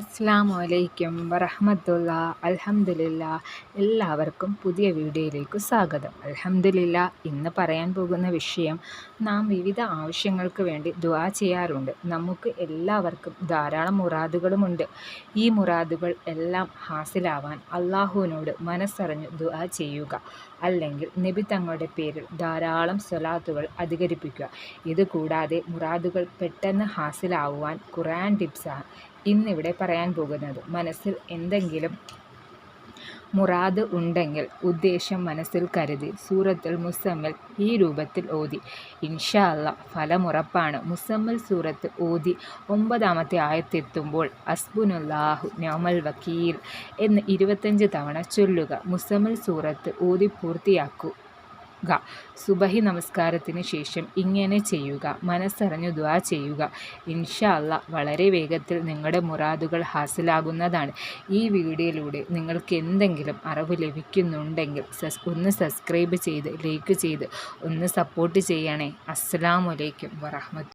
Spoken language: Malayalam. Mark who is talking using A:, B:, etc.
A: അസ്സാം വലൈക്കും വറഹമത്തുള്ള അൽഹംദുലില്ല എല്ലാവർക്കും പുതിയ വീഡിയോയിലേക്ക് സ്വാഗതം. അൽഹംദുലില്ല ഇന്ന് പറയാൻ പോകുന്ന വിഷയം നാം വിവിധ ആവശ്യങ്ങൾക്ക് വേണ്ടി ദുവാ ചെയ്യാറുണ്ട്. നമുക്ക് എല്ലാവർക്കും ധാരാളം മുറാദുകളുമുണ്ട്. ഈ മുറാദുകൾ എല്ലാം ഹാസിലാവാൻ അള്ളാഹുവിനോട് മനസ്സറിഞ്ഞ് ദുവാ ചെയ്യുക. അല്ലെങ്കിൽ നബി തങ്ങളുടെ പേരിൽ ധാരാളം സ്വലാത്തുകൾ അധികരിപ്പിക്കുക. ഇതുകൂടാതെ മുറാദുകൾ പെട്ടെന്ന് ഹാസിലാവുവാൻ ഖുറാൻ ടിപ്സാണ്. ഇന്നിവിടെ പറയാൻ പോകുന്നത്. മനസ്സിൽ എന്തെങ്കിലും മുറാദ് ഉണ്ടെങ്കിൽ ഉദ്ദേശം മനസ്സിൽ കരുതി. സൂറത്തുൽ മുസമ്മിൽ ഈ രൂപത്തിൽ ഓതി. ഇൻഷാ അല്ല ഫലമുറപ്പാണ് മുസമ്മിൽ സൂറത്ത് ഓതി ഒമ്പതാമത്തെ ആയത്തെത്തുമ്പോൾ അസ്ബുനുല്ലാഹു നോമൽ വക്കീൽ എന്ന് ഇരുപത്തഞ്ച് തവണ ചൊല്ലുക. മുസമ്മിൽ സൂറത്ത് ഓതി പൂർത്തിയാക്കൂ. ക. സുബഹി നമസ്കാരത്തിന് ശേഷം ഇങ്ങനെ ചെയ്യുക. മനസ്സറിഞ്ഞു ദ്വാ ചെയ്യുക. ഇൻഷാ വളരെ വേഗത്തിൽ നിങ്ങളുടെ മുറാദുകൾ ഹാസിലാകുന്നതാണ്. ഈ വീഡിയോയിലൂടെ നിങ്ങൾക്ക് എന്തെങ്കിലും അറിവ് ലഭിക്കുന്നുണ്ടെങ്കിൽ ഒന്ന് സബ്സ്ക്രൈബ് ചെയ്ത് ലൈക്ക് ചെയ്ത് ഒന്ന് സപ്പോർട്ട് ചെയ്യണേ. അസ്സാം വലൈക്കും വറഹമത്ത്